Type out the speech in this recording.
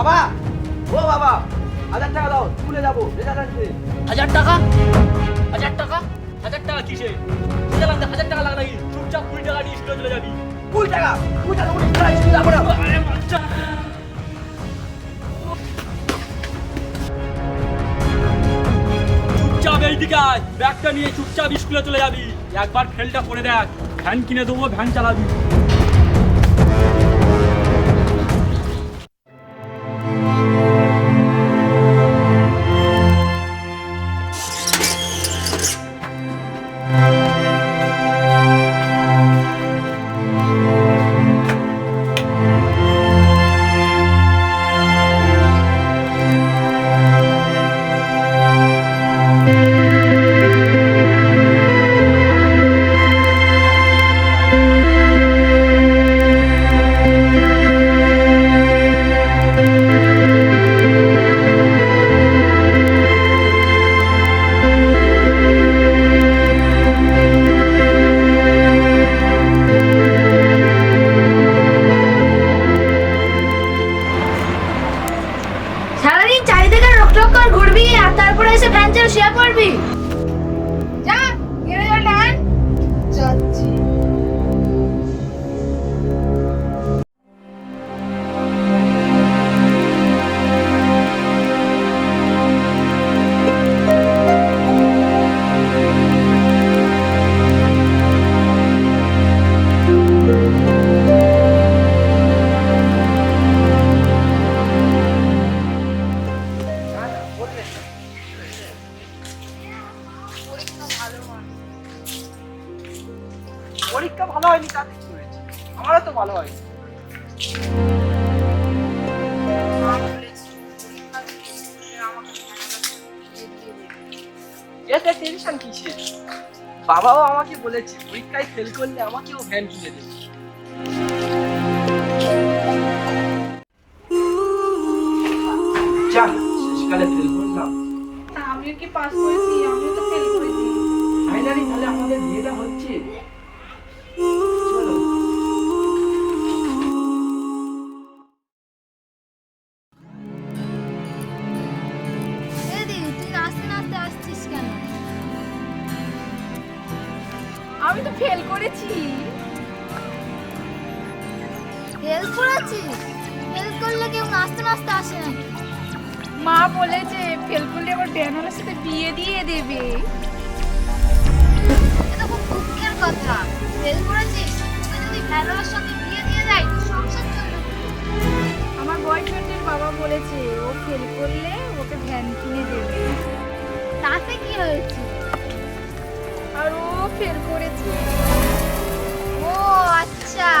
বাবা ও বাবা হাজার টাকা দাও স্কুলে যাব রেজাল্ট আসবে হাজার টাকা? হাজার টাকা? হাজার টাকা কিসে? বুঝে লাগবে হাজার টাকা লাগবে নাকি? চুপচাপ কুড়ি টাকা নিয়ে স্কুলে চলে যাবি। কুড়ি টাকা কুড়ি টাকা কুড়ি টাকা স্কুলে যাব না। চুপচাপ এইদিকে আয় ব্যাগটা নিয়ে চুপচাপ স্কুলে চলে যাবি। একবার ফেলটা করে দেখ ভ্যান কিনে দেবো ভ্যান চালাবি। রকটক ঘুরবি আর তারপরে এসে ব্রাঞ্চে শেয়ার করবি? পরীক্ষা ভালো হয়নি তাতে কি হয়েছে আমারও তো ভালো হয়নি। এতে টেনশন কিসের? বাবাও আমাকে বলেছে পরীক্ষায় ফেল করলে আমাকেও ভ্যান কিনে দেবে। যাক শেষকালে ফেল করলাম। আমিও কি পাস করেছি? আমিও তো ফেল করেছি। ফাইনালি তাহলে আমাদের বিয়েটা হচ্ছে। আমি তো ফেল করেছি। ফেল করেছিস ফেল করলে কেউ নাচতে নাচতে আসে না মা বলেছে ফেল করলে আবার ব্যানারের সাথে বিয়ে দিয়ে দেবে। এটা খুব দুঃখের কথা। ফেল করেছিস যদি ভ্যালোর সঙ্গে বিয়ে দিয়ে দেয় সংসার চলবে আমার বয়ফ্রেন্ডের বাবা বলেছে ও ফেল করলে ওকে ভ্যান কিনে দেবে। তাতে কি হয়েছে? ফেল করেছে। ও আচ্ছা।